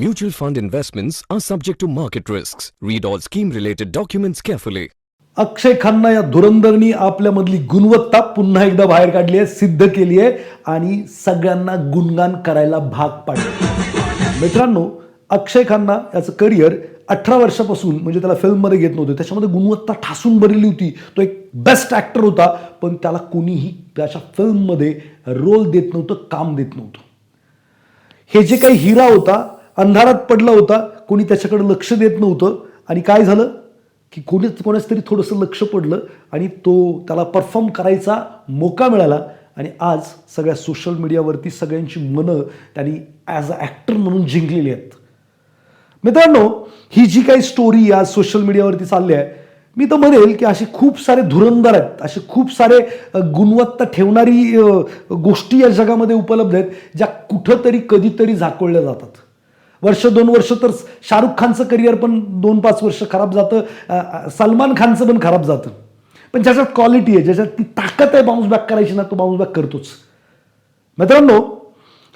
Mutual fund investments are subject to market risks. Read all scheme related documents carefully. Akshaye Khanna या धुरंदरनी आपल्यामधली गुणवत्ता पुन्हा एकदा बाहेर काढली आहे सिद्ध केली आहे आणि सगळ्यांना गुणगान करायला भाग पाडले मित्रांनो अक्षय खन्ना याचं करिअर अठरा वर्षापासून म्हणजे त्याला फिल्ममध्ये घेत नव्हते त्याच्यामध्ये गुणवत्ता ठासून भरलेली होती तो एक बेस्ट ॲक्टर होता पण त्याला कोणीही त्याच्या फिल्ममध्ये रोल देत नव्हतं काम देत नव्हतं हे जे काही हिरा होता अंधारात पडला होता कोणी त्याच्याकडे लक्ष देत नव्हतं. आणि काय झालं? की कोणीच कोणाच तरी थोडंसं लक्ष पडलं आणि तो त्याला परफॉर्म करायचा मोका मिळाला. आणि आज सगळ्या सोशल मीडियावरती सगळ्यांची मनं त्यांनी ॲज अ ॲक्टर म्हणून जिंकलेली आहेत. मित्रांनो ही जी काही स्टोरी आज सोशल मीडियावरती चालली आहे मी तर म्हणेल की असे खूप सारे धुरंधर आहेत असे खूप सारे गुणवत्ता ठेवणारी गोष्टी या जगामध्ये उपलब्ध आहेत ज्या कुठंतरी कधीतरी झाकोळल्या जातात. वर्ष दोन वर्ष तर शाहरुख खानचं करिअर पण दोन पाच वर्ष खराब जातं. सलमान खानचं पण खराब जातं. पण ज्याच्यात क्वालिटी आहे ज्याच्यात ती ताकद आहे बाउन्स बॅक करायची ना तो बाउन्स बॅक करतोच. मित्रांनो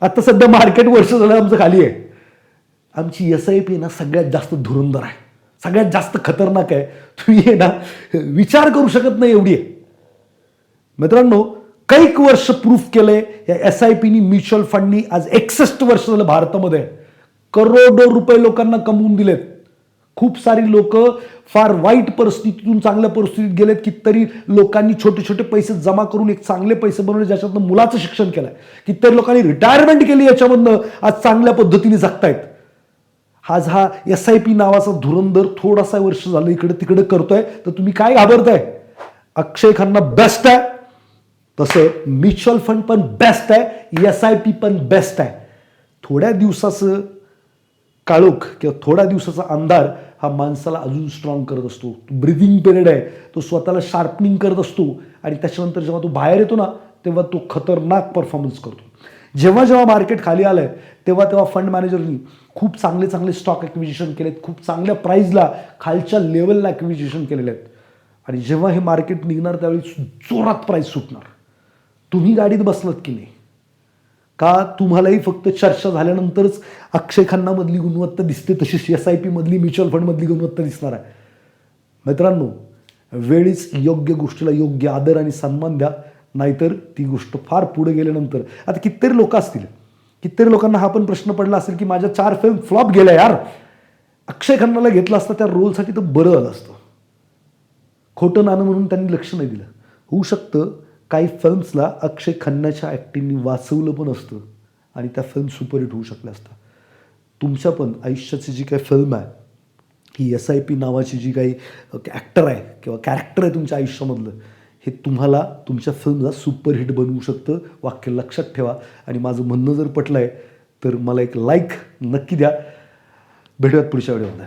आता सध्या मार्केट वर्ष झालं आमचं खाली आहे. आमची एस आय पी ना सगळ्यात जास्त धुरुंदर आहे. सगळ्यात जास्त खतरनाक आहे. तुम्ही हे ना विचार करू शकत नाही एवढी आहे. मित्रांनो कैक वर्ष प्रूफ केलंय या एस आय पीनी म्युच्युअल फंडनी आज एकसष्ट वर्ष झालं भारतामध्ये. करोडो रुपये लोकांना कमवून दिलेत. खूप सारी लोक फार वाईट परिस्थितीतून चांगल्या परिस्थितीत गेलेत कितीतरी लोकांनी छोटे छोटे पैसे जमा करून एक चांगले पैसे बनवले ज्याच्यातनं मुलाचं शिक्षण केलंय. कितीतरी लोकांनी रिटायरमेंट केली याच्यामधनं आज चांगल्या पद्धतीने जगतायत. आज हा एस आय पी नावाचा धुरंदर थोडासा वर्ष झालं इकडे तिकडे करतोय तर तुम्ही काय घाबरताय? अक्षय खन्ना बेस्ट आहे. तसं म्युच्युअल फंड पण बेस्ट आहे एस आय पी पण बेस्ट आहे. थोड्या दिवसाचं काळोख किंवा थोड्या दिवसाचा अंधार हा माणसाला अजून स्ट्रॉंग करत असतो. ब्रिदिंग पिरियड आहे तो स्वतःला शार्पनिंग करत असतो आणि त्याच्यानंतर जेव्हा तो बाहेर येतो ना तेव्हा तो खतरनाक परफॉर्मन्स करतो. जेव्हा जेव्हा मार्केट खाली आलंय तेव्हा तेव्हा फंड मॅनेजरनी खूप चांगले चांगले स्टॉक ॲक्विजिशन केलेत खूप चांगल्या प्राईजला खालच्या लेवलला ॲक्विजिशन केलेले आहेत. आणि जेव्हा हे मार्केट निघणार त्यावेळी जोरात प्राईस सुटणार. तुम्ही गाडीत बसलात की नाही? का तुम्हालाही फक्त चर्चा झाल्यानंतरच अक्षय खन्नामधली गुणवत्ता दिसते तशीच एस आय पीमधली म्युच्युअल फंडमधली गुणवत्ता दिसणार आहे. मित्रांनो वेळीच योग्य गोष्टीला योग्य आदर आणि सन्मान द्या नाहीतर ती गोष्ट फार पुढे गेल्यानंतर. आता कितीतरी लोक असतील कितीतरी लोकांना हा पण प्रश्न पडला असेल की माझ्या चार फिल्म फ्लॉप गेल्या यार. अक्षय खन्नाला घेतला असता त्या रोलसाठी तर बरं आलं असतं. खोटं नाणं म्हणून त्यांनी लक्ष नाही दिलं. होऊ शकतं काही फिल्म्सला अक्षय खन्नाच्या ॲक्टिंगनी वाचवलं पण असतं. आणि त्या फिल्म सुपरहिट होऊ शकल्या असतात. तुमच्या पण आयुष्याची जी काही फिल्म आहे ही एस आय पी नावाची जी काही ॲक्टर आहे किंवा कॅरेक्टर आहे तुमच्या आयुष्यामधलं हे तुम्हाला तुमच्या फिल्मला सुपरहिट बनवू शकतं. वाक्य लक्षात ठेवा. आणि माझं म्हणणं जर पटलं आहे तर मला एक लाईक नक्की द्या. भेटूयात पुढच्या व्हिडिओमध्ये